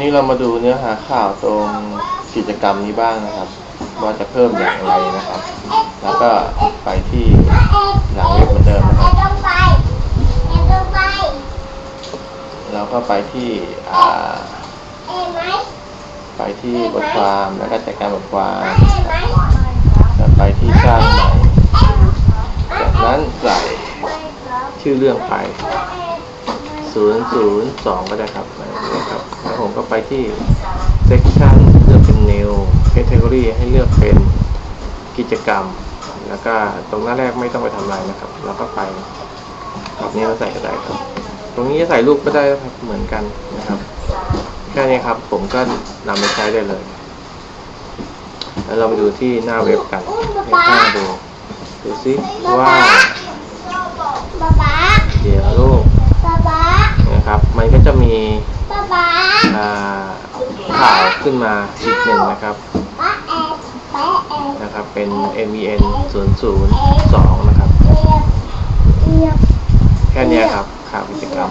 นี้เรามาดูเนื้อหาข่าวตรงกิจกรรมนี้บ้างนะครับ ว่าจะเพิ่มอย่างไรนะครับ แล้วก็ไปที่หลังเว็บเหมือนเดิมนะครับแล้วก็ไปที่อ่าไปที่บทความแล้วก็จัดการบทความเอ็นไหมแล้วไปที่สร้างใหม่จากนั้นใส่ชื่อเรื่องไป 002ก็ได้ครับอย่างเงี้ครับแล้วผมก็ไปที่ section เลือกเป็น new category ให้เลือกเป็นกิจกรรม แล้วก็ตรงหน้าแรกไม่ต้องไปทำอะไรนะครับ แล้วก็ไปแบบนี้เราใส่ก็ได้ครับ ตรงนี้จะใส่รูปก็ได้ครับเหมือนกันนะครับแค่นี้ครับผมก็นำไปใช้ได้เลย แล้วเราไปดูที่หน้าเว็บกันให้หน้าดูดูซิว่า ป๊าป๊า เดี๋ยวลูก ป๊าป๊า นะครับ มันก็จะมี ป๊าป๊า อ่า ข่าวขึ้นมาอีกหนึ่งนะครับนะครับ เป็น M E N 002 นะครับ แค่นี้ครับแค่เนี้ยครับ